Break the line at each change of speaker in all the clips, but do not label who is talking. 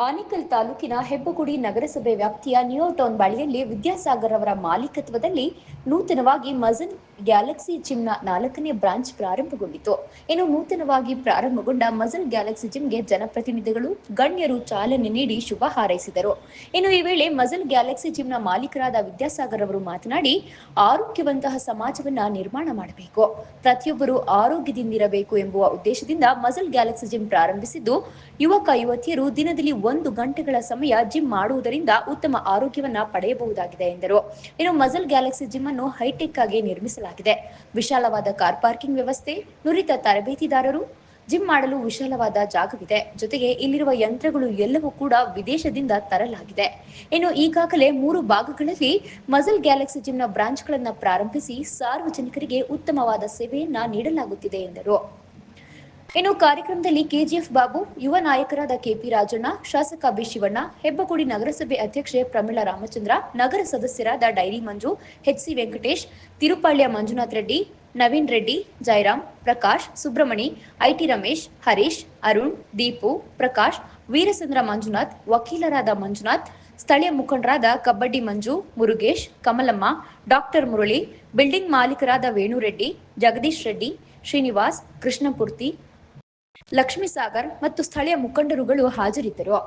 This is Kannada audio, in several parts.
ಆನೇಕಲ್ ತಾಲೂಕಿನ ಹೆಬ್ಬಗುಡಿ ನಗರಸಭೆ ವ್ಯಾಪ್ತಿಯ ನ್ಯೂಟೌನ್ ಬಳಿಯಲ್ಲಿ ವಿದ್ಯಾಸಾಗರ್ ಅವರ ಮಾಲೀಕತ್ವದಲ್ಲಿ ನೂತನವಾಗಿ ಮಜನ್ ಗ್ಯಾಲಕ್ಸಿ ಜಿಮ್ನ ನಾಲ್ಕನೇ ಬ್ರಾಂಚ್ ಪ್ರಾರಂಭಗೊಂಡಿತು. ಇನ್ನು ನೂತನವಾಗಿ ಪ್ರಾರಂಭಗೊಂಡ ಮಜಲ್ ಗ್ಯಾಲಕ್ಸಿ ಜಿಮ್ಗೆ ಜನಪ್ರತಿನಿಧಿಗಳು, ಗಣ್ಯರು ಚಾಲನೆ ನೀಡಿ ಶುಭ ಹಾರೈಸಿದರು. ಇನ್ನು ಈ ವೇಳೆ ಮಜಲ್ ಗ್ಯಾಲಕ್ಸಿ ಜಿಮ್ನ ಮಾಲೀಕರಾದ ವಿದ್ಯಾಸಾಗರ್ ಅವರು ಮಾತನಾಡಿ, ಆರೋಗ್ಯವಂತಹ ಸಮಾಜವನ್ನ ನಿರ್ಮಾಣ ಮಾಡಬೇಕು. ಪ್ರತಿಯೊಬ್ಬರು ಆರೋಗ್ಯದಿಂದಿರಬೇಕು ಎಂಬುವ ಉದ್ದೇಶದಿಂದ ಮಜಲ್ ಗ್ಯಾಲಕ್ಸಿ ಜಿಮ್ ಪ್ರಾರಂಭಿಸಿದ್ದು, ಯುವಕ, ಯುವತಿಯರು ದಿನದಲ್ಲಿ ಒಂದು ಗಂಟೆಗಳ ಸಮಯ ಜಿಮ್ ಮಾಡುವುದರಿಂದ ಉತ್ತಮ ಆರೋಗ್ಯವನ್ನ ಪಡೆಯಬಹುದಾಗಿದೆ ಎಂದರು. ಇನ್ನು ಮಜಲ್ ಗ್ಯಾಲಕ್ಸಿ ಜಿಮ್ ಅನ್ನು ಹೈಟೆಕ್ ಆಗಿ ನಿರ್ಮಿಸಲಾಗಿದೆ. ವಿಶಾಲವಾದ ಕಾರ್ ಪಾರ್ಕಿಂಗ್ ವ್ಯವಸ್ಥೆ, ನುರಿತ ತರಬೇತಿದಾರರು, ಜಿಮ್ ಮಾಡಲು ವಿಶಾಲವಾದ ಜಾಗವಿದೆ. ಜೊತೆಗೆ ಇಲ್ಲಿರುವ ಯಂತ್ರಗಳು ಎಲ್ಲವೂ ಕೂಡ ವಿದೇಶದಿಂದ ತರಲಾಗಿದೆ. ಇನ್ನು ಈಗಾಗಲೇ ಮೂರು ಭಾಗಗಳಲ್ಲಿ ಮಜಲ್ ಗ್ಯಾಲಕ್ಸಿ ಜಿಮ್ನ ಬ್ರಾಂಚ್ಗಳನ್ನು ಪ್ರಾರಂಭಿಸಿ ಸಾರ್ವಜನಿಕರಿಗೆ ಉತ್ತಮವಾದ ಸೇವೆಯನ್ನ ನೀಡಲಾಗುತ್ತಿದೆ ಎಂದರು. ಇನ್ನು ಕಾರ್ಯಕ್ರಮದಲ್ಲಿ ಕೆಜಿಎಫ್ ಬಾಬು, ಯುವ ನಾಯಕರಾದ ಕೆಪಿ ರಾಜಣ್ಣ, ಶಾಸಕ ಬಿ ಶಿವಣ್ಣ, ಹೆಬ್ಬಗುಡಿ ನಗರಸಭೆ ಅಧ್ಯಕ್ಷೆ ಪ್ರಮೀಳಾ ರಾಮಚಂದ್ರ, ನಗರ ಸದಸ್ಯರಾದ dairy Manju HC Venkatesh, Tirupalya Manjunath Reddy, Naveen Reddy Jayaram Prakash Subramani IT Ramesh, Harish, Arun, Deepu, Prakash Veerachandra Manjunath, ವಕೀಲರಾದ ಮಂಜುನಾಥ್, ಸ್ಥಳೀಯ ಮುಖಂಡರಾದ ಕಬ್ಬಡ್ಡಿ ಮಂಜು, ಮುರುಗೇಶ್, ಕಮಲಮ್ಮ, ಡಾಕ್ಟರ್ ಮುರಳಿ, ಬಿಲ್ಡಿಂಗ್ ಮಾಲೀಕರಾದ ವೇಣುರೆಡ್ಡಿ, ಜಗದೀಶ್ ರೆಡ್ಡಿ, ಶ್ರೀನಿವಾಸ್ ಕೃಷ್ಣಪೂರ್ತಿ ಲಕ್ಷ್ಮೀಸಾಗರ್ ಮತ್ತು ಸ್ಥಳೀಯ ಮುಖಂಡರುಗಳು ಹಾಜರಿದ್ದರು.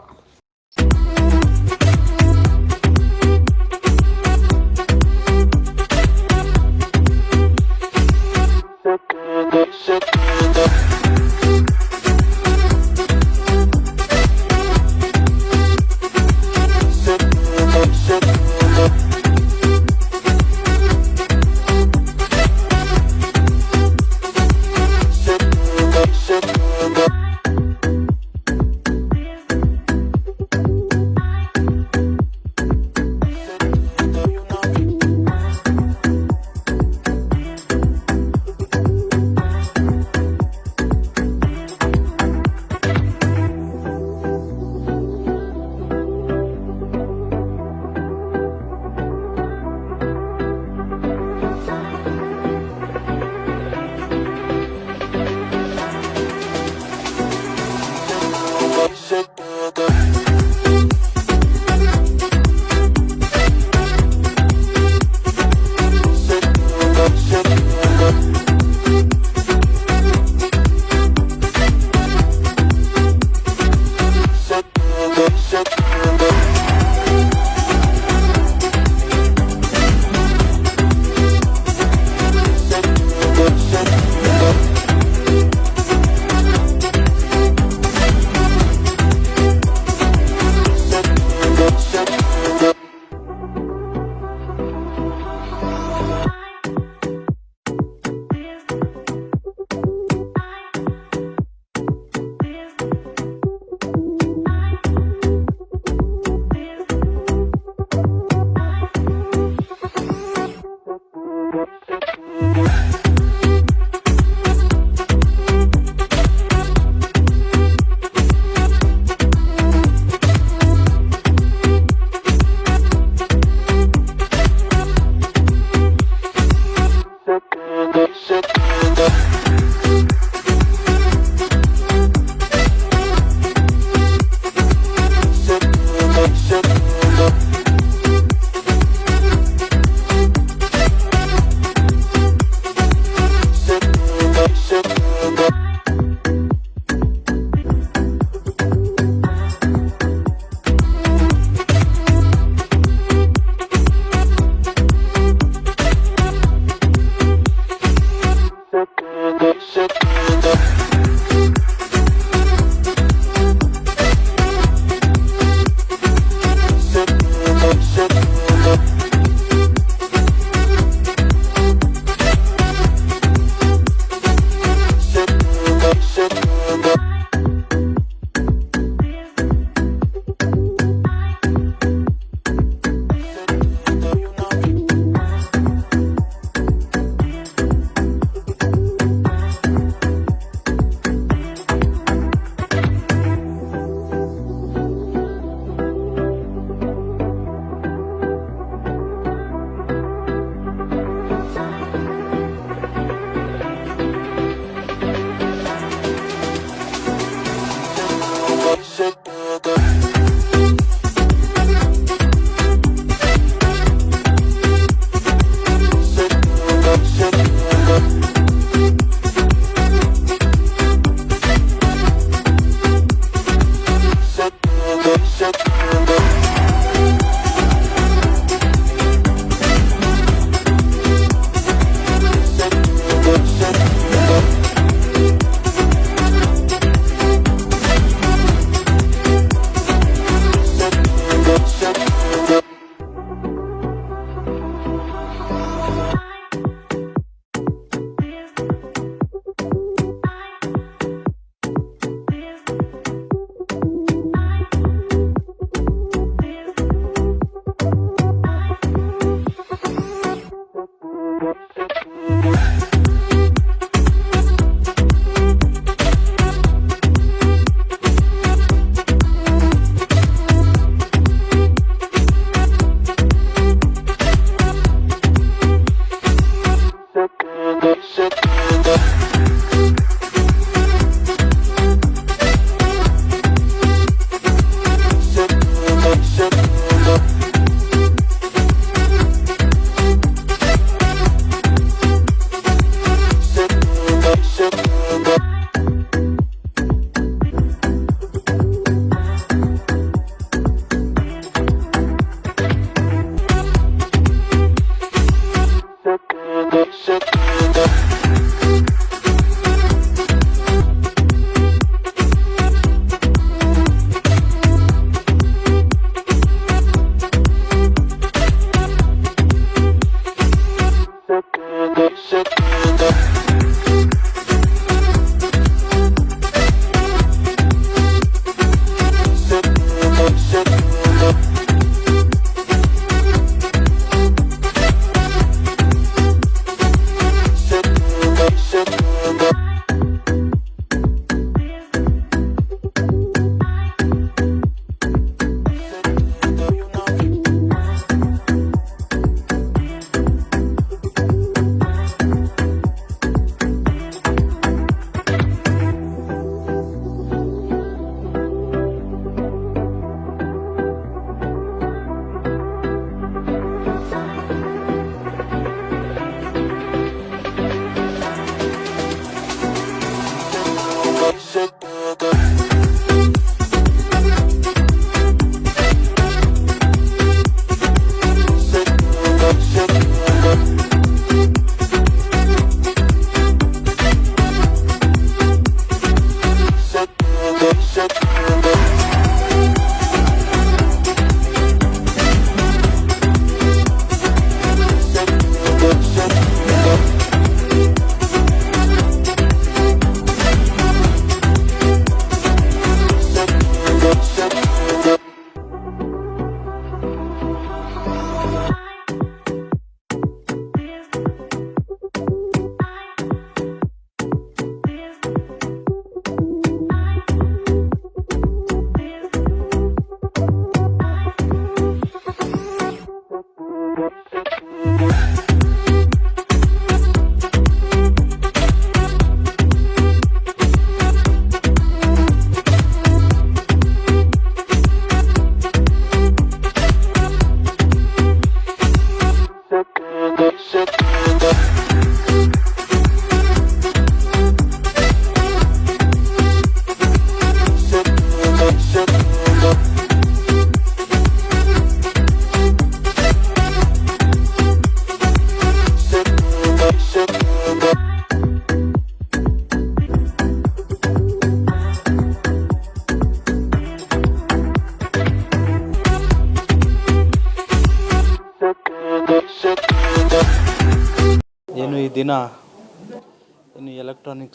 Thank you.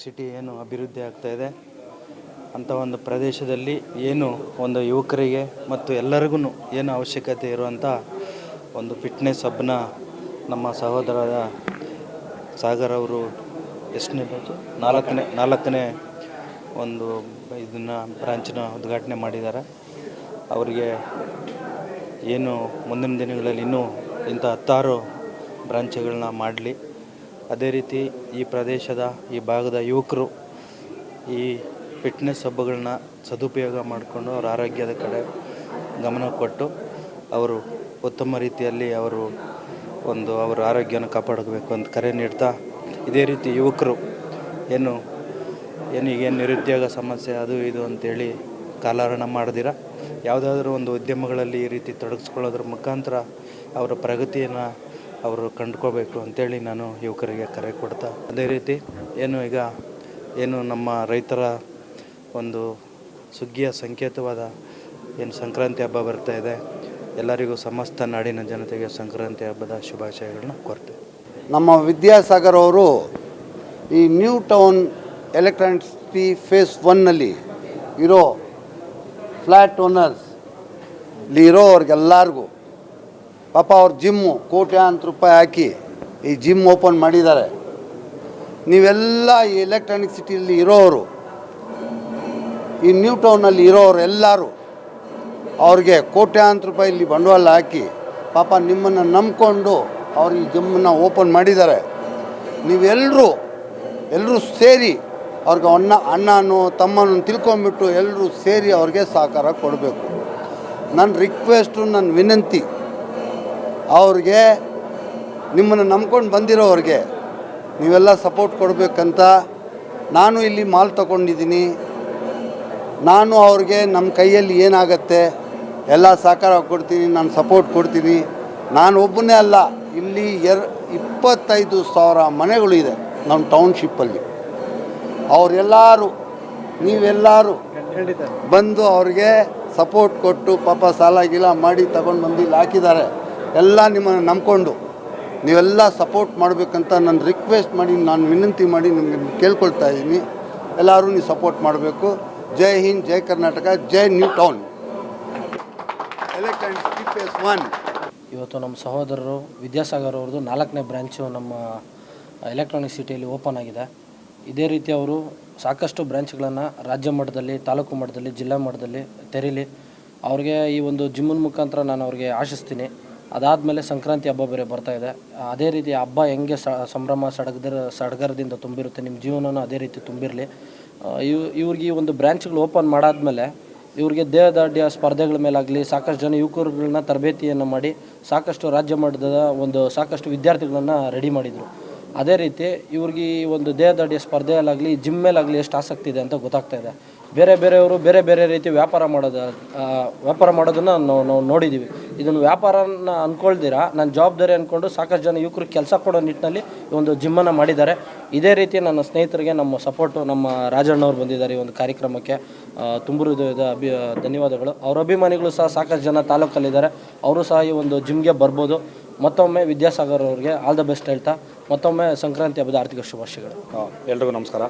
ಸಿಟಿ ಏನು ಅಭಿವೃದ್ಧಿ ಆಗ್ತಾ ಇದೆ? ಅಂತ ಒಂದು ಪ್ರದೇಶದಲ್ಲಿ ಏನು ಒಂದು ಯುವಕರಿಗೆ ಮತ್ತು ಎಲ್ಲರಿಗೂ ಏನು ಅವಶ್ಯಕತೆ ಇರುವಂಥ ಒಂದು ಫಿಟ್ನೆಸ್ ಹಬ್ನ ನಮ್ಮ ಸಹೋದರ ಸಾಗರ್ ಅವರು ಎಷ್ಟನೇ ಬ್ಯಾಚು ನಾಲ್ಕನೇ ನಾಲ್ಕನೇ ಒಂದು ಇದನ್ನು ಬ್ರಾಂಚನ್ನು ಉದ್ಘಾಟನೆ ಮಾಡಿದ್ದಾರೆ. ಅವರಿಗೆ ಏನು ಮುಂದಿನ ದಿನಗಳಲ್ಲಿ ಇನ್ನೂ ಇಂಥ ಹತ್ತಾರು ಬ್ರಾಂಚ್ಗಳನ್ನ ಮಾಡಲಿ. ಅದೇ ರೀತಿ ಈ ಪ್ರದೇಶದ ಈ ಭಾಗದ ಯುವಕರು ಈ ಫಿಟ್ನೆಸ್ ಹಬ್ಬಗಳನ್ನ ಸದುಪಯೋಗ ಮಾಡಿಕೊಂಡು ಅವರ ಆರೋಗ್ಯದ ಕಡೆ ಗಮನ ಕೊಟ್ಟು ಅವರು ಉತ್ತಮ ರೀತಿಯಲ್ಲಿ ಅವರು ಒಂದು ಅವರ ಆರೋಗ್ಯನ ಕಾಪಾಡಬೇಕು ಅಂತ ಕರೆ ನೀಡ್ತಾ ಇದೇ ರೀತಿ ಯುವಕರು ಏನು ಏನು ಈಗೇನು ನಿರುದ್ಯೋಗ ಸಮಸ್ಯೆ ಅದು ಇದು ಅಂತೇಳಿ ಕಾಲಹರಣ ಮಾಡಿದಿರ? ಯಾವುದಾದ್ರೂ ಒಂದು ಉದ್ಯಮಗಳಲ್ಲಿ ಈ ರೀತಿ ತೊಡಗಿಸ್ಕೊಳ್ಳೋದ್ರ ಮುಖಾಂತರ ಅವರ ಪ್ರಗತಿಯನ್ನು ಅವರು ಕಂಡುಕೋಬೇಕು ಅಂತೇಳಿ ನಾನು ಯುವಕರಿಗೆ ಕರೆ ಕೊಡ್ತಾ ಅದೇ ರೀತಿ ಏನು ಈಗ ಏನು ನಮ್ಮ ರೈತರ ಒಂದು ಸುಗ್ಗಿಯ ಸಂಕೇತವಾದ ಏನು ಸಂಕ್ರಾಂತಿ ಹಬ್ಬ ಬರ್ತಾ ಇದೆ, ಎಲ್ಲರಿಗೂ ಸಮಸ್ತ ನಾಡಿನ ಜನತೆಗೆ ಸಂಕ್ರಾಂತಿ ಹಬ್ಬದ ಶುಭಾಶಯಗಳನ್ನ ಕೋರ್ತೇವೆ
ನಮ್ಮ ವಿದ್ಯಾಸಾಗರ್ ಅವರು ಈ ನ್ಯೂ ಟೌನ್ ಎಲೆಕ್ಟ್ರಾನಿಕ್ಸಿಟಿ ಫೇಸ್ ಒನ್ನಲ್ಲಿ ಇರೋ ಫ್ಲ್ಯಾಟ್ ಓನರ್ಸ್ ಇರೋ ಇರೋವ್ರಿಗೆಲ್ಲರಿಗೂ ಪಾಪ ಅವ್ರ ಜಿಮ್ಮು ಕೋಟ್ಯಾಂತರ ರೂಪಾಯಿ ಹಾಕಿ ಈ ಜಿಮ್ ಓಪನ್ ಮಾಡಿದ್ದಾರೆ. ನೀವೆಲ್ಲ ಈ ಎಲೆಕ್ಟ್ರಾನಿಕ್ ಸಿಟಿಯಲ್ಲಿ ಇರೋರು ಈ ನ್ಯೂ ಟೌನಲ್ಲಿ ಇರೋರು ಎಲ್ಲರೂ, ಅವ್ರಿಗೆ ಕೋಟ್ಯಾಂತರ ರೂಪಾಯಿ ಇಲ್ಲಿ ಬಂಡವಾಳ ಹಾಕಿ ಪಾಪ ನಿಮ್ಮನ್ನು ನಂಬ್ಕೊಂಡು ಅವ್ರು ಈ ಜಿಮ್ಮನ್ನು ಓಪನ್ ಮಾಡಿದ್ದಾರೆ. ನೀವೆಲ್ಲರೂ ಎಲ್ಲರೂ ಸೇರಿ ಅವ್ರಿಗೆ ಅಣ್ಣ ಅಣ್ಣನೂ ತಮ್ಮನ್ನು ತಿಳ್ಕೊಂಬಿಟ್ಟು ಎಲ್ಲರೂ ಸೇರಿ ಅವ್ರಿಗೆ ಸಹಕಾರ ಕೊಡಬೇಕು. ನನ್ನ ರಿಕ್ವೆಸ್ಟು, ನನ್ನ ವಿನಂತಿ ಅವ್ರಿಗೆ ನಿಮ್ಮನ್ನು ನಂಬ್ಕೊಂಡು ಬಂದಿರೋವ್ರಿಗೆ ನೀವೆಲ್ಲ ಸಪೋರ್ಟ್ ಕೊಡಬೇಕಂತ ನಾನು ಇಲ್ಲಿ ಮಾಲ್ ತಗೊಂಡಿದ್ದೀನಿ. ನಾನು ಅವ್ರಿಗೆ ನಮ್ಮ ಕೈಯಲ್ಲಿ ಏನಾಗತ್ತೆ ಎಲ್ಲ ಸಹಕಾರ ಕೊಡ್ತೀನಿ, ನಾನು ಸಪೋರ್ಟ್ ಕೊಡ್ತೀನಿ. ನಾನು ಒಬ್ಬನೇ ಅಲ್ಲ, ಇಲ್ಲಿ ಎರ್ ಇಪ್ಪತ್ತೈದು ಸಾವಿರ ಮನೆಗಳು ಇದೆ ನಮ್ಮ ಟೌನ್ಶಿಪ್ಪಲ್ಲಿ ಅವರೆಲ್ಲರೂ, ನೀವೆಲ್ಲರೂ ಬಂದು ಅವ್ರಿಗೆ ಸಪೋರ್ಟ್ ಕೊಟ್ಟು ಪಾಪ ಸಾಲ ಗೀಲ ಮಾಡಿ ತಗೊಂಡು ಬಂದು ಇಲ್ಲಿ ಹಾಕಿದ್ದಾರೆ. ಎಲ್ಲ ನಿಮ್ಮನ್ನು ನಂಬಿಕೊಂಡು ನೀವೆಲ್ಲ ಸಪೋರ್ಟ್ ಮಾಡಬೇಕಂತ ನಾನು ರಿಕ್ವೆಸ್ಟ್ ಮಾಡಿ, ನಾನು ವಿನಂತಿ ಮಾಡಿ ನಿಮಗೆ ಕೇಳ್ಕೊಳ್ತಾ ಇದ್ದೀನಿ. ಎಲ್ಲರೂ ನೀವು ಸಪೋರ್ಟ್ ಮಾಡಬೇಕು. Jai Hind, Jai Karnataka, Jai New Town Electronics one
ಇವತ್ತು ನಮ್ಮ ಸಹೋದರರು ವಿದ್ಯಾಸಾಗರ್ ಅವ್ರದ್ದು ನಾಲ್ಕನೇ ಬ್ರ್ಯಾಂಚು ನಮ್ಮ ಎಲೆಕ್ಟ್ರಾನಿಕ್ ಸಿಟಿಯಲ್ಲಿ ಓಪನ್ ಆಗಿದೆ. ಇದೇ ರೀತಿ ಅವರು ಸಾಕಷ್ಟು ಬ್ರ್ಯಾಂಚ್ಗಳನ್ನು ರಾಜ್ಯ ಮಟ್ಟದಲ್ಲಿ, ತಾಲೂಕು ಮಟ್ಟದಲ್ಲಿ, ಜಿಲ್ಲಾ ಮಟ್ಟದಲ್ಲಿ ತೆರೀಲಿ. ಅವ್ರಿಗೆ ಈ ಒಂದು ಜಿಮ್ಮನ್ ಮುಖಾಂತರ ನಾನು ಅವ್ರಿಗೆ ಆಶಿಸ್ತೀನಿ. ಅದಾದಮೇಲೆ ಸಂಕ್ರಾಂತಿ ಹಬ್ಬ ಬೇರೆ ಬರ್ತಾ ಇದೆ. ಅದೇ ರೀತಿ ಹಬ್ಬ ಹೆಂಗೆ ಸಂಭ್ರಮ ಸಡಗರ ಸಡಗರದಿಂದ ತುಂಬಿರುತ್ತೆ, ನಿಮ್ಮ ಜೀವನನೂ ಅದೇ ರೀತಿ ತುಂಬಿರಲಿ. ಇವ್, ಇವ್ರಿಗೆ ಈ ಒಂದು ಬ್ರ್ಯಾಂಚ್ಗಳು ಓಪನ್ ಮಾಡಾದಮೇಲೆ ಇವ್ರಿಗೆ ದೇಹದಾಢ್ಯ ಸ್ಪರ್ಧೆಗಳ ಮೇಲಾಗಲಿ, ಸಾಕಷ್ಟು ಜನ ಯುವಕರುಗಳನ್ನ ತರಬೇತಿಯನ್ನು ಮಾಡಿ ಸಾಕಷ್ಟು ರಾಜ್ಯ ಮಟ್ಟದ ಒಂದು ಸಾಕಷ್ಟು ವಿದ್ಯಾರ್ಥಿಗಳನ್ನು ರೆಡಿ ಮಾಡಿದರು. ಅದೇ ರೀತಿ ಇವ್ರಿಗೆ ಈ ಒಂದು ದೇಹದಾಢ್ಯ ಸ್ಪರ್ಧೆಯಲ್ಲಾಗಲಿ ಜಿಮ್ ಮೇಲಾಗಲಿ ಎಷ್ಟು ಆಸಕ್ತಿ ಇದೆ ಅಂತ ಗೊತ್ತಾಗ್ತಾ ಇದೆ. ಬೇರೆ ಬೇರೆಯವರು ಬೇರೆ ಬೇರೆ ರೀತಿ ವ್ಯಾಪಾರ ಮಾಡೋದು ವ್ಯಾಪಾರ ಮಾಡೋದನ್ನು ನಾವು ನಾವು ನೋಡಿದ್ದೀವಿ ಇದನ್ನು ವ್ಯಾಪಾರನ ಅಂದ್ಕೊಳ್ದಿರ ನಾನು ಜವಾಬ್ದಾರಿ ಅಂದ್ಕೊಂಡು ಸಾಕಷ್ಟು ಜನ ಯುವಕರು ಕೆಲಸ ಕೊಡೋ ನಿಟ್ಟಿನಲ್ಲಿ ಒಂದು ಜಿಮ್ಮನ್ನು ಮಾಡಿದ್ದಾರೆ. ಇದೇ ರೀತಿ ನನ್ನ ಸ್ನೇಹಿತರಿಗೆ ನಮ್ಮ ಸಪೋರ್ಟು ನಮ್ಮ ರಾಜಣ್ಣವ್ರು ಬಂದಿದ್ದಾರೆ ಈ ಒಂದು ಕಾರ್ಯಕ್ರಮಕ್ಕೆ. ಆ, ತುಂಬ ಹೃದಯದ ಅಭಿ ಧನ್ಯವಾದಗಳು. ಅವ್ರ ಅಭಿಮಾನಿಗಳು ಸಹ ಸಾಕಷ್ಟು ಜನ ತಾಲೂಕಲ್ಲಿದ್ದಾರೆ. ಅವರು ಸಹ ಈ ಒಂದು ಜಿಮ್ಗೆ ಬರ್ಬೋದು. ಮತ್ತೊಮ್ಮೆ ವಿದ್ಯಾಸಾಗರ್ ಅವ್ರಿಗೆ ಆಲ್ ದ ಬೆಸ್ಟ್ ಹೇಳ್ತಾ ಮತ್ತೊಮ್ಮೆ ಸಂಕ್ರಾಂತಿ ಹಬ್ಬದ ಆರ್ಥಿಕ ಶುಭಾಶಯಗಳು.
ಎಲ್ರಿಗೂ ನಮಸ್ಕಾರ.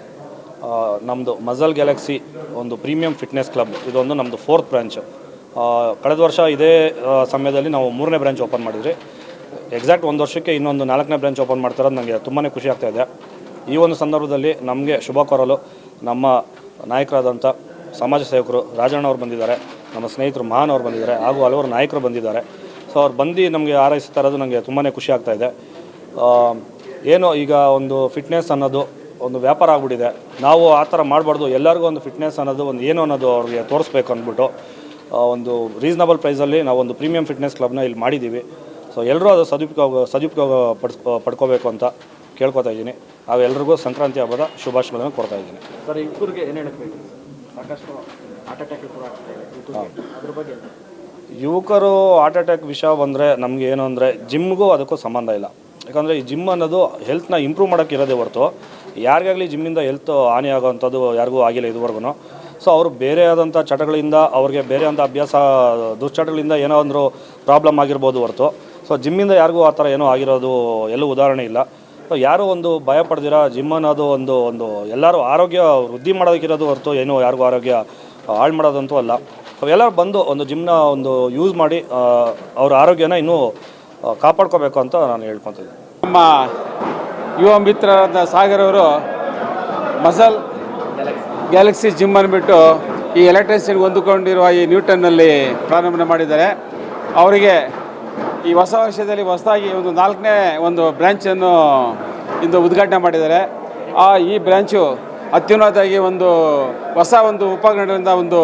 ನಮ್ಮದು ಮಜಲ್ ಗ್ಯಾಲಕ್ಸಿ ಒಂದು ಪ್ರೀಮಿಯಂ ಫಿಟ್ನೆಸ್ ಕ್ಲಬ್ ಇದೊಂದು ನಮ್ಮದು ಫೋರ್ತ್ ಬ್ರ್ಯಾಂಚು ಕಳೆದ ವರ್ಷ ಇದೇ ಸಮಯದಲ್ಲಿ ನಾವು ಮೂರನೇ ಬ್ರ್ಯಾಂಚ್ ಓಪನ್ ಮಾಡಿದ್ರಿ. ಎಕ್ಸಾಕ್ಟ್ ಒಂದು ವರ್ಷಕ್ಕೆ ಇನ್ನೊಂದು ನಾಲ್ಕನೇ ಬ್ರ್ಯಾಂಚ್ ಓಪನ್ ಮಾಡ್ತಿರೋದು ನನಗೆ ತುಂಬಾ ಖುಷಿ ಆಗ್ತಾ ಇದೆ. ಈ ಒಂದು ಸಂದರ್ಭದಲ್ಲಿ ನಮಗೆ ಶುಭ ಕೋರಲು ನಮ್ಮ ನಾಯಕರಾದಂಥ ಸಮಾಜ ಸೇವಕರು ರಾಜಣ್ಣ ಅವರು ಬಂದಿದ್ದಾರೆ ನಮ್ಮ ಸ್ನೇಹಿತರು ಮಹಾನ್ ಅವರು ಬಂದಿದ್ದಾರೆ ಹಾಗೂ ಹಲವಾರು ನಾಯಕರು ಬಂದಿದ್ದಾರೆ. ಸೊ ಅವ್ರು ಬಂದು ನಮಗೆ ಹಾರೈಸ್ತಾ ಇರೋದು ನನಗೆ ತುಂಬಾ ಖುಷಿ ಆಗ್ತಾ ಇದೆ. ಆ, ಏನು ಈಗ ಒಂದು ಫಿಟ್ನೆಸ್ ಅನ್ನೋದು ಒಂದು ವ್ಯಾಪಾರ ಆಗ್ಬಿಟ್ಟಿದೆ. ನಾವು ಆ ಥರ ಮಾಡಬಾರ್ದು. ಎಲ್ಲರಿಗೂ ಒಂದು ಫಿಟ್ನೆಸ್ ಅನ್ನೋದು ಒಂದು ಏನು ಅನ್ನೋದು ಅವ್ರಿಗೆ ತೋರಿಸ್ಬೇಕು ಅಂದ್ಬಿಟ್ಟು ಒಂದು ರೀಸನಬಲ್ ಪ್ರೈಸಲ್ಲಿ ನಾವು ಒಂದು ಪ್ರೀಮಿಯಂ ಫಿಟ್ನೆಸ್ ಕ್ಲಬ್ನ ಇಲ್ಲಿ ಮಾಡಿದ್ದೀವಿ ಸೊ ಎಲ್ಲರೂ ಅದು ಸದುಪಯೋಗ ಸದುಪಯೋಗ ಪಡಿಸ್ ಪಡ್ಕೋಬೇಕು ಅಂತ ಕೇಳ್ಕೊತಾ ಇದ್ದೀನಿ. ಹಾಗೂ ಎಲ್ರಿಗೂ ಸಂಕ್ರಾಂತಿ ಹಬ್ಬದ ಶುಭಾಶಯಗಳನ್ನು ಕೊಡ್ತಾ ಇದ್ದೀನಿ.
ಸರ್ ಯುವಕರಿಗೆ ಏನು ಹೇಳಬೇಕು ಸಾಕಷ್ಟು ಹಾರ್ಟ್ ಅಟ್ಯಾಕ್ ಕೂಡ ಆಗ್ತಾ ಇದೆ. ಅದ್ರ ಬಗ್ಗೆ
ಯುವಕರು ಹಾರ್ಟ್ ಅಟ್ಯಾಕ್ ವಿಷಯ ಬಂದರೆ ನಮಗೆ ಏನು ಅಂದರೆ ಜಿಮ್ಗೂ ಅದಕ್ಕೂ ಸಂಬಂಧ ಇಲ್ಲ. ಯಾಕಂದರೆ ಈ ಜಿಮ್ ಅನ್ನೋದು ಹೆಲ್ತ್ನ ಇಂಪ್ರೂವ್ ಮಾಡೋಕ್ಕಿರೋದೇ ಹೊರತು ಯಾರಿಗಾಗಲಿ ಜಿಮ್ಮಿಂದ ಹೆಲ್ತ್ ಹಾನಿ ಆಗೋವಂಥದ್ದು ಯಾರಿಗೂ ಆಗಿಲ್ಲ ಇದುವರೆಗೂ. ಸೊ ಅವರು ಬೇರೆ ಆದಂಥ ಚಟಗಳಿಂದ, ಅವ್ರಿಗೆ ಬೇರೆ ಆದಂಥ ಅಭ್ಯಾಸ, ದುಶ್ಚಟಗಳಿಂದ ಏನೋ ಒಂದು ಪ್ರಾಬ್ಲಮ್ ಆಗಿರ್ಬೋದು ಹೊರತು. ಸೊ ಜಿಮ್ಮಿಂದ ಯಾರಿಗೂ ಆ ಥರ ಏನೋ ಆಗಿರೋದು ಎಲ್ಲೂ ಉದಾಹರಣೆ ಇಲ್ಲ. ಸೊ ಯಾರೂ ಒಂದು ಭಯ ಪಡ್ದಿರ, ಜಿಮ್ ಅನ್ನೋದು ಒಂದು ಒಂದು ಎಲ್ಲರೂ ಆರೋಗ್ಯ ವೃದ್ಧಿ ಮಾಡೋದಕ್ಕಿರೋದು ಹೊರತು ಏನೋ ಯಾರಿಗೂ ಆರೋಗ್ಯ ಹಾಳು ಮಾಡೋದಂತೂ ಅಲ್ಲ. ಎಲ್ಲರೂ ಬಂದು ಒಂದು ಜಿಮ್ನ ಒಂದು ಯೂಸ್ ಮಾಡಿ ಅವ್ರ ಆರೋಗ್ಯನ ಇನ್ನೂ ಕಾಪಾಡ್ಕೋಬೇಕು ಅಂತ ನಾನು ಹೇಳ್ಕೊತಿದ್ದೆ
ನಮ್ಮ ಯುವ ಮಿತ್ರರಾದ ಸಾಗರ್ ಅವರು ಮಸಲ್ ಗ್ಯಾಲಕ್ಸಿ ಜಿಮ್ ಅಂದ್ಬಿಟ್ಟು ಈ ಎಲೆಕ್ಟ್ರಿಸಿಟಿ ಹೊಂದಿಕೊಂಡಿರುವ ಈ ನ್ಯೂಟನ್ನಲ್ಲಿ ಪ್ರಾರಂಭ ಮಾಡಿದ್ದಾರೆ. ಅವರಿಗೆ ಈ ಹೊಸ ವರ್ಷದಲ್ಲಿ ಹೊಸದಾಗಿ ಒಂದು ನಾಲ್ಕನೇ ಒಂದು ಬ್ರ್ಯಾಂಚನ್ನು ಇಂದು ಉದ್ಘಾಟನೆ ಮಾಡಿದ್ದಾರೆ. ಆ ಈ ಬ್ರ್ಯಾಂಚು ಅತ್ಯುನ್ನತವಾಗಿ ಒಂದು ಹೊಸ ಒಂದು ಉಪಕರಣದಿಂದ ಒಂದು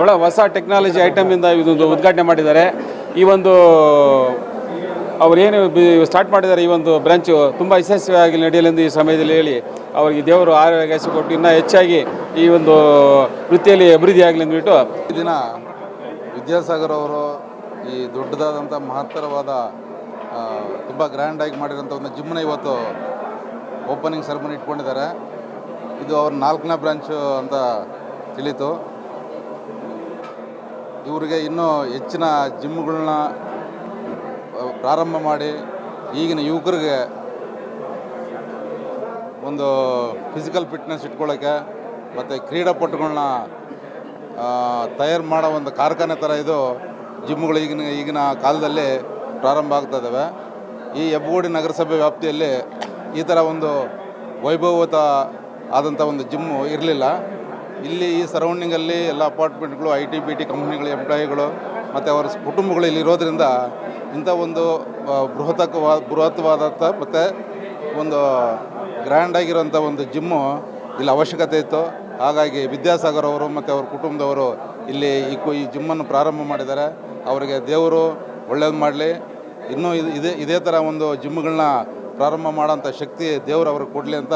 ಒಳ್ಳೆ ಹೊಸ ಟೆಕ್ನಾಲಜಿ ಐಟಮಿಂದ ಇದೊಂದು ಉದ್ಘಾಟನೆ ಮಾಡಿದ್ದಾರೆ. ಈ ಒಂದು ಅವರೇನು ಸ್ಟಾರ್ಟ್ ಮಾಡಿದ್ದಾರೆ ಈ ಒಂದು ಬ್ರಾಂಚು ತುಂಬ ಯಶಸ್ವಿಯಾಗಿ ನಡೆಯಲೆಂದು ಈ ಸಮಯದಲ್ಲಿ ಹೇಳಿ ಅವರಿಗೆ ದೇವರು ಆರೋಗ್ಯ ಕೊಟ್ಟು ಇನ್ನೂ ಹೆಚ್ಚಾಗಿ ಈ ಒಂದು ವೃತ್ತಿಯಲ್ಲಿ ಅಭಿವೃದ್ಧಿ ಆಗಲಿ ಅಂದ್ಬಿಟ್ಟು
ಈ ದಿನ ವಿದ್ಯಾಸಾಗರ್ ಅವರು ಈ ದೊಡ್ಡದಾದಂಥ ಮಹತ್ತರವಾದ ತುಂಬ ಗ್ರ್ಯಾಂಡಾಗಿ ಮಾಡಿರೋಂಥ ಒಂದು ಜಿಮ್ನ ಇವತ್ತು ಓಪನಿಂಗ್ ಸೆರೆಮನಿ ಇಟ್ಕೊಂಡಿದ್ದಾರೆ. ಇದು ಅವ್ರ ನಾಲ್ಕನೇ ಬ್ರಾಂಚು ಅಂತ ತಿಳಿತು. ಇವರಿಗೆ ಇನ್ನೂ ಹೆಚ್ಚಿನ ಜಿಮ್ಗಳನ್ನ ಪ್ರಾರಂಭ ಮಾಡಿ ಈಗಿನ ಯುವಕರಿಗೆ ಒಂದು ಫಿಸಿಕಲ್ ಫಿಟ್ನೆಸ್ ಇಟ್ಕೊಳ್ಳೋಕ್ಕೆ ಮತ್ತು ಕ್ರೀಡಾಪಟುಗಳನ್ನ ತಯಾರು ಮಾಡೋ ಒಂದು ಕಾರ್ಖಾನೆ ಥರ ಇದು ಜಿಮ್ಗಳು ಈಗಿನ ಈಗಿನ ಕಾಲದಲ್ಲಿ ಪ್ರಾರಂಭ ಆಗ್ತಾ ಇದ್ದಾವೆ ಈ ಹೆಬ್ಬಗೋಡಿ ನಗರಸಭೆ ವ್ಯಾಪ್ತಿಯಲ್ಲಿ ಈ ಥರ ಒಂದು ವೈಭವತ ಆದಂಥ ಒಂದು ಜಿಮ್ಮು ಇರಲಿಲ್ಲ. ಇಲ್ಲಿ ಈ ಸರೌಂಡಿಂಗಲ್ಲಿ ಎಲ್ಲ ಅಪಾರ್ಟ್ಮೆಂಟ್ಗಳು ಐ ಟಿ ಬಿ ಟಿ ಕಂಪ್ನಿಗಳು ಎಂಪ್ಲಾಯಿಗಳು ಮತ್ತು ಅವರ ಕುಟುಂಬಗಳು ಇಲ್ಲಿರೋದ್ರಿಂದ ಇಂಥ ಒಂದು ಬೃಹತ್ವಾದ ಬೃಹತ್ವಾದಂಥ ಮತ್ತು ಒಂದು ಗ್ರ್ಯಾಂಡ್ ಆಗಿರೋಂಥ ಒಂದು ಜಿಮ್ಮು ಇಲ್ಲಿ ಅವಶ್ಯಕತೆ ಇತ್ತು. ಹಾಗಾಗಿ ವಿದ್ಯಾಸಾಗರ್ ಅವರು ಮತ್ತು ಅವ್ರ ಕುಟುಂಬದವರು ಇಲ್ಲಿ ಈ ಕು- ಈ ಜಿಮ್ಮನ್ನು ಪ್ರಾರಂಭ ಮಾಡಿದ್ದಾರೆ. ಅವರಿಗೆ ದೇವರು ಒಳ್ಳೇದು ಮಾಡಲಿ. ಇನ್ನೂ ಇದು, ಇದೇ ಇದೇ ಥರ ಒಂದು ಜಿಮ್ಗಳನ್ನ ಪ್ರಾರಂಭ ಮಾಡೋಂಥ ಶಕ್ತಿ ದೇವರು ಅವ್ರಿಗೆ ಕೊಡಲಿ ಅಂತ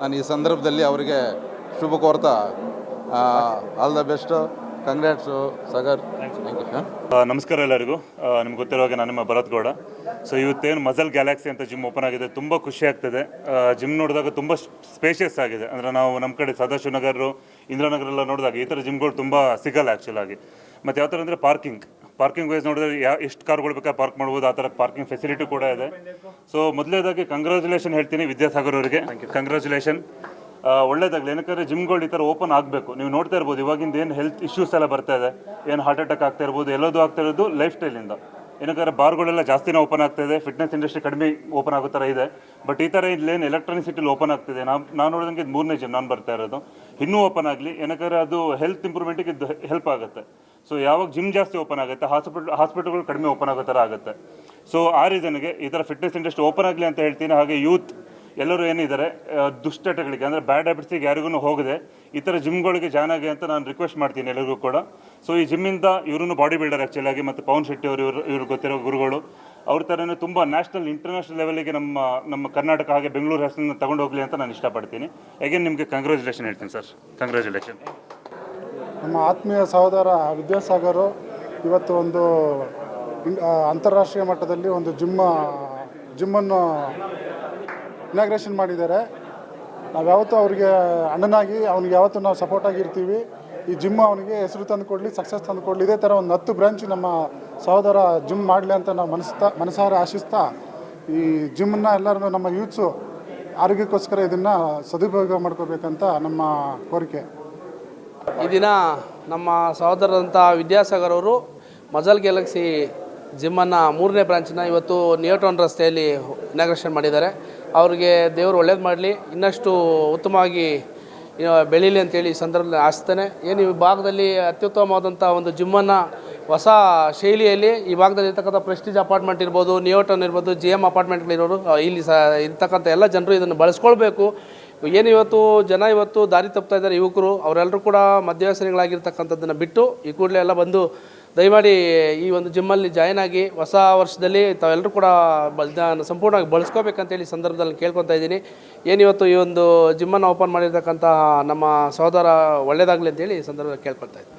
ನಾನು ಈ ಸಂದರ್ಭದಲ್ಲಿ ಅವರಿಗೆ ಶುಭ ಕೋರ್ತಾ all the best congrats Sagar thank you
ಆ, ನಮಸ್ಕಾರ ಎಲ್ಲರಿಗೂ. ನಿಮ್ಗೆ ಗೊತ್ತಿರೋ ಹಾಗೆ ನಾನು ನಿಮ್ಮ ಭರತ್ ಗೌಡ. ಸೊ ಇವತ್ತೇನು ಮಜಲ್ ಗ್ಯಾಲಕ್ಸಿ ಅಂತ ಜಿಮ್ ಓಪನ್ ಆಗಿದೆ ತುಂಬ ಖುಷಿ ಆಗ್ತದೆ. ಜಿಮ್ ನೋಡಿದಾಗ ತುಂಬ ಸ್ಪೇಷಿಯಸ್ ಆಗಿದೆ. ಅಂದರೆ ನಾವು ನಮ್ಮ ಕಡೆ ಸದಾಶಿವನಗರ ಇಂದ್ರನಗರ ಎಲ್ಲ ನೋಡಿದಾಗ ಈ ಥರ ಜಿಮ್ಗಳು ತುಂಬ ಸಿಗಲ್ಲ ಆ್ಯಕ್ಚುಲಾಗಿ ಮತ್ತು ಯಾವ ಥರ ಅಂದರೆ ಪಾರ್ಕಿಂಗ್ ಪಾರ್ಕಿಂಗ್ ವೈಸ್ ನೋಡಿದ್ರೆ ಯಾ ಎಷ್ಟು ಕಾರ್ಗಳು ಬೇಕಾ ಪಾರ್ಕ್ ಮಾಡ್ಬೋದು ಆ ಥರ ಪಾರ್ಕಿಂಗ್ ಫೆಸಿಲಿಟಿ ಕೂಡ ಇದೆ. ಸೊ ಮೊದಲೇದಾಗಿ ಕಂಗ್ರ್ಯಾಚುಲೇಷನ್ ಹೇಳ್ತೀನಿ ವಿದ್ಯಾಸಾಗರ್ ಅವರಿಗೆ. ಕಂಗ್ರ್ಯಾಚುಲೇಷನ್ ಒಳ್ಳೇದಾಗಲಿ. ಏನಕ್ಕೆ ಜಿಮ್ಗಳು ಈ ಥರ ಓಪನ್ ಆಗಬೇಕು. ನೀವು ನೋಡ್ತಾ ಇರ್ಬೋದು, ಇವಾಗಿಂದ ಏನು ಹೆಲ್ತ್ ಇಶ್ಯೂಸ್ ಎಲ್ಲ ಬರ್ತಾ ಇದೆ. ಏನು ಹಾರ್ಟ್ ಅಟ್ಯಾಕ್ ಆಗ್ತಾ ಇರ್ಬೋದು, ಎಲ್ಲೋದು ಆಗ್ತಾ ಇರೋದು ಲೈಫ್ ಸ್ಟೈಲಿಂದ ಏನಕ್ಕಾದ್ರೆ ಬಾರ್ಗಳೆಲ್ಲ ಜಾಸ್ತಿನೇ ಓಪನ್ ಆಗ್ತಾ ಇದೆ. ಫಿಟ್ನೆಸ್ ಇಂಡಸ್ಟ್ರಿ ಕಡಿಮೆ ಓಪನ್ ಆಗೋ ಥರ ಇದೆ. ಬಟ್ ಈ ಥರ ಇಲ್ಲೇನು ಎಲೆಕ್ಟ್ರಾನಿಕ್ ಸಿಟಿಲಿ ಓಪನ್ ಆಗ್ತಿದೆ. ನಾವು, ನಾನು ನೋಡಿದಂಗೆ ಇದು ಮೂರನೇ ಜಿಮ್ ನಾನು ಬರ್ತಾ ಇರೋದು. ಇನ್ನೂ ಓಪನ್ ಆಗಲಿ. ಏನಕ್ಕಾದ್ರೆ ಅದು ಹೆಲ್ತ್ ಇಂಪ್ರೂವ್ಮೆಂಟಿಗೆ ಇದು ಹೆಲ್ಪ್ ಆಗುತ್ತೆ. ಸೊ ಯಾವಾಗ ಜಿಮ್ ಜಾಸ್ತಿ ಓಪನ್ ಆಗುತ್ತೆ ಹಾಸ್ಪಿಟಲ್ ಹಾಸ್ಪಿಟಲ್ಗಳು ಕಡಿಮೆ ಓಪನ್ ಆಗೋ ಥರ ಆಗುತ್ತೆ. ಸೊ ಆ ರೀಸನ್ಗೆ ಈ ಥರ ಫಿಟ್ನೆಸ್ ಇಂಡಸ್ಟ್ರಿ ಓಪನ್ ಆಗಲಿ ಅಂತ ಹೇಳ್ತೀನಿ. ಹಾಗೆ ಯೂತ್ ಎಲ್ಲರೂ ಏನಿದ್ದಾರೆ ದುಷ್ಟಟಗಳಿಗೆ ಅಂದರೆ ಬ್ಯಾಡ್ ಹ್ಯಾಬಿಟ್ಸಿಗೆ ಯಾರಿಗೂ ಹೋಗದೆ ಈ ಥರ ಜಿಮ್ಗಳಿಗೆ ಜಾಯ್ನ್ ಆಗಿ ಅಂತ ನಾನು ರಿಕ್ವೆಸ್ಟ್ ಮಾಡ್ತೀನಿ ಎಲ್ಲರಿಗೂ ಕೂಡ. ಸೊ ಈ ಜಿಮ್ಮಿಂದ ಇವರು ಬಾಡಿ ಬಿಲ್ಡರ್ ಆ್ಯಕ್ಚುಲಾಗಿ ಮತ್ತು ಪವನ್ ಶೆಟ್ಟಿ ಅವರು, ಇವರು, ಇವ್ರು ಗೊತ್ತಿರೋ ಗುರುಗಳು, ಅವ್ರ ಥರನೇ ತುಂಬ ನ್ಯಾಷನಲ್ ಇಂಟರ್ನ್ಯಾಷನಲ್ ಲೆವೆಲಿಗೆ ನಮ್ಮ ನಮ್ಮ ಕರ್ನಾಟಕ ಹಾಗೆ ಬೆಂಗಳೂರು ಹೆಸರನ್ನು ತಗೊಂಡು ಹೋಗಲಿ ಅಂತ ನಾನು ಇಷ್ಟಪಡ್ತೀನಿ. ಅಗೇನ್ ನಿಮಗೆ ಕಂಗ್ರ್ಯಾಚುಲೇಷನ್ ಹೇಳ್ತೀನಿ ಸರ್ ಕಂಗ್ರ್ಯಾಚುಲೇಷನ್
ನಮ್ಮ ಆತ್ಮೀಯ ಸಹೋದರ ವಿದ್ಯಾಸಾಗರು ಇವತ್ತು ಒಂದು ಅಂತಾರಾಷ್ಟ್ರೀಯ ಮಟ್ಟದಲ್ಲಿ ಒಂದು ಜಿಮ್ಮ ಜಿಮ್ಮನ್ನು ಇನಾಗ್ರೇಷನ್ ಮಾಡಿದ್ದಾರೆ. ನಾವು ಯಾವತ್ತೂ ಅವ್ರಿಗೆ ಅಣ್ಣನಾಗಿ, ಅವ್ನಿಗೆ ಯಾವತ್ತೂ ನಾವು ಸಪೋರ್ಟ್ ಆಗಿರ್ತೀವಿ. ಈ ಜಿಮ್ ಅವನಿಗೆ ಹೆಸರು ತಂದು ಕೊಡಲಿ ಸಕ್ಸಸ್ ತಂದು ಕೊಡಲಿ, ಇದೇ ಥರ ಒಂದು ಹತ್ತು ಬ್ರಾಂಚ್ ನಮ್ಮ ಸಹೋದರ ಜಿಮ್ ಮಾಡಲಿ ಅಂತ ನಾವು ಮನಸ್ತಾ, ಮನಸಾರ ಆಶಿಸ್ತಾ, ಈ ಜಿಮ್ಮನ್ನ ಎಲ್ಲರೂ ನಮ್ಮ ಯೂತ್ಸು ಆರೋಗ್ಯಕ್ಕೋಸ್ಕರ ಇದನ್ನು ಸದುಪಯೋಗ ಮಾಡ್ಕೋಬೇಕಂತ ನಮ್ಮ ಕೋರಿಕೆ.
ಈ ದಿನ ನಮ್ಮ ಸಹೋದರಂಥ ವಿದ್ಯಾಸಾಗರ್ ಅವರು ಮಜಲ್ ಗ್ಯಾಲಕ್ಸಿ ಜಿಮ್ಮನ್ನು ಮೂರನೇ ಬ್ರಾಂಚನ್ನ ಇವತ್ತು ನಿಯೋಟೋನ್ ರಸ್ತೆಯಲ್ಲಿ ಇನಾಗ್ರೇಷನ್ ಮಾಡಿದ್ದಾರೆ. ಅವ್ರಿಗೆ ದೇವರು ಒಳ್ಳೇದು ಮಾಡಲಿ, ಇನ್ನಷ್ಟು ಉತ್ತಮವಾಗಿ ಬೆಳೀಲಿ ಅಂತೇಳಿ ಈ ಸಂದರ್ಭದಲ್ಲಿ ಆಸ್ತಾನೆ ಏನು ಈ ಭಾಗದಲ್ಲಿ ಅತ್ಯುತ್ತಮವಾದಂಥ ಒಂದು ಜಿಮ್ಮನ್ನು ಹೊಸ ಶೈಲಿಯಲ್ಲಿ ಈ ಭಾಗದಲ್ಲಿ ಇರ್ತಕ್ಕಂಥ ಪ್ರೆಸ್ಟೀಜ್ ಅಪಾರ್ಟ್ಮೆಂಟ್ ಇರ್ಬೋದು ನಿಯೋಟನ್ ಇರ್ಬೋದು ಜಿ ಎಂ ಅಪಾರ್ಟ್ಮೆಂಟ್ಗಳಿರೋರು ಇಲ್ಲಿ ಸ, ಇರ್ತಕ್ಕಂಥ ಎಲ್ಲ ಜನರು ಇದನ್ನು ಬಳಸ್ಕೊಳ್ಬೇಕು. ಏನು ಇವತ್ತು ಜನ ಇವತ್ತು ದಾರಿ ತಪ್ತಾ ಇದ್ದಾರೆ, ಯುವಕರು, ಅವರೆಲ್ಲರೂ ಕೂಡ ಮದ್ಯವ್ಯಸನಿಗಳಾಗಿರ್ತಕ್ಕಂಥದ್ದನ್ನು ಬಿಟ್ಟು ಈ ಕೂಡಲೇ ಎಲ್ಲ ಬಂದು ದಯಮಾಡಿ ಈ ಒಂದು ಜಿಮ್ಮಲ್ಲಿ ಜಾಯ್ನ್ ಆಗಿ ಹೊಸ ವರ್ಷದಲ್ಲಿ ತಾವೆಲ್ಲರೂ ಕೂಡ ಬಲ್ ಸಂಪೂರ್ಣವಾಗಿ ಬಳಸ್ಕೋಬೇಕಂತೇಳಿ ಸಂದರ್ಭದಲ್ಲಿ ಕೇಳ್ಕೊತಾ ಇದ್ದೀನಿ. ಏನಿವತ್ತು ಈ ಒಂದು ಜಿಮ್ಮನ್ನು ಓಪನ್ ಮಾಡಿರ್ತಕ್ಕಂತಹ ನಮ್ಮ ಸಹೋದರ ಒಳ್ಳೆಯದಾಗಲಿ ಅಂತೇಳಿ ಈ ಸಂದರ್ಭದಲ್ಲಿ ಕೇಳ್ಕೊತಾ ಇದ್ದೀನಿ.